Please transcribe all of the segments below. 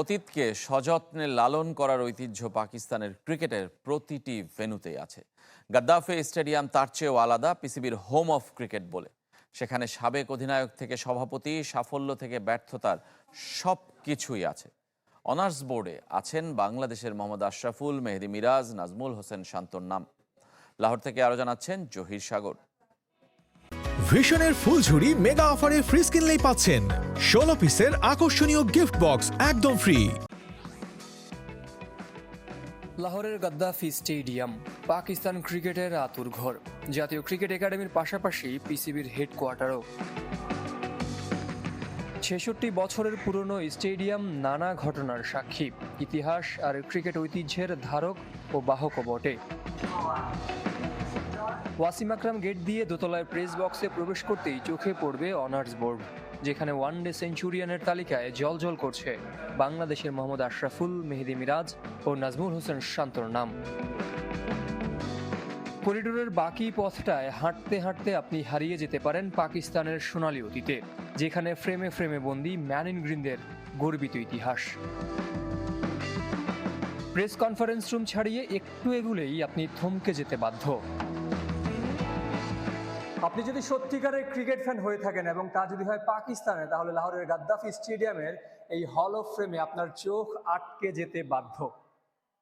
অতীতকে সযত্নে লালন করার ঐতিহ্য পাকিস্তানের ক্রিকেটের প্রতিটি ভেন্যুতেই আছে। গাদ্দাফে স্টেডিয়াম তার চেয়েও আলাদা পিসিবির হোম অফ ক্রিকেট বলে। সেখানে সাবেক অধিনায়ক থেকে সভাপতি, সাফল্য থেকে ব্যর্থতার সব কিছুই আছে। অনার্স বোর্ডে আছেন বাংলাদেশের মোহাম্মদ আশরাফুল, মেহেদি মিরাজ, নাজমুল হোসেন শান্তর নাম। লাহোর থেকে আরও জানাচ্ছেন জহির সাগর। ভিশনের ফুলঝুরি মেগা অফারে ফ্রিজ কিনলেই পাচ্ছেন। ষোলো পিসের আকর্ষণীয় গিফট বক্স একদম ফ্রি। লাহোরের গাদ্দাফি স্টেডিয়াম, পাকিস্তান ক্রিকেটের আতুর ঘর, জাতীয় ক্রিকেট একাডেমির পাশাপাশি পিসিবির হেডকোয়ার্টারও। ছেষট্টি বছরের পুরনো স্টেডিয়াম নানা ঘটনার সাক্ষী, ইতিহাস আর ক্রিকেট ঐতিহ্যের ধারক ও বাহকও বটে। ওয়াসিম আকরাম গেট দিয়ে দোতলায় প্রেস বক্সে প্রবেশ করতেই চোখে পড়বে অনার্স বোর্ড যেখানে ওয়ান ডে সেঞ্চুরিয়ানের তালিকায় জলজল করছে বাংলাদেশের মোহাম্মদ আশরাফুল, মেহেদি মিরাজ ও নাজমুল হোসেন শান্তর নাম। করিডোরের বাকি পথটায় হাঁটতে হাঁটতে আপনি হারিয়ে যেতে পারেন পাকিস্তানের সোনালী অতীতে, যেখানে ফ্রেমে ফ্রেমে বন্দি ম্যান ইন গ্রিনদের গর্বিত ইতিহাস। প্রেস কনফারেন্স রুম ছাড়িয়ে একটু এগুলেই আপনি থমকে যেতে বাধ্য। আপনি যদি সত্যিকারের ক্রিকেট ফ্যান হয়ে থাকেন এবং তা যদি হয় পাকিস্তানে, তাহলে লাহোরের গাদ্দাফি স্টেডিয়ামের এই হল অফ ফ্রেমে আপনার চোখ আটকে যেতে বাধ্য।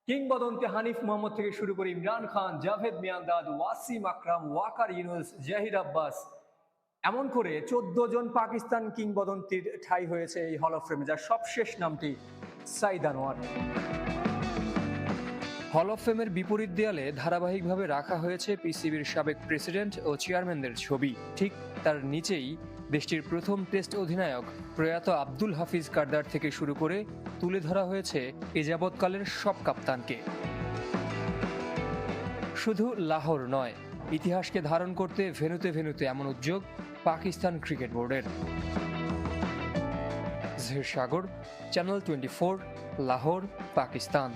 কিংবদন্তি হানিফ মোহাম্মদ থেকে শুরু করে ইমরান খান, জাভেদ মিয়ান্দাদ, ওয়াসিম আকরাম, ওয়াকার ইউনুস জাহির আব্বাস, এমন করে চোদ্দ জন পাকিস্তান কিংবদন্তির ঠাই হয়েছে এই হল অফ ফ্রেমে যার সবশেষ নামটি সাইদ আনোয়ার হল অফ ফেমের বিপরীত দেয়ালে ধারাবাহিকভাবে রাখা হয়েছে পিসিবির সাবেক প্রেসিডেন্ট ও চেয়ারম্যানদের ছবি। ঠিক তার নিচেই দেশটির প্রথম টেস্ট অধিনায়ক প্রয়াত আব্দুল হাফিজ কারদার থেকে শুরু করে তুলে ধরা হয়েছে এ যাবৎকালের সব কাপ্তানকে। শুধু লাহোর নয়, ইতিহাসকে ধারণ করতে ভেনুতে ভেনুতে এমন উদ্যোগ পাকিস্তান ক্রিকেট বোর্ডের। Zahir Sagar channel twenty four Lahore, Pakistan.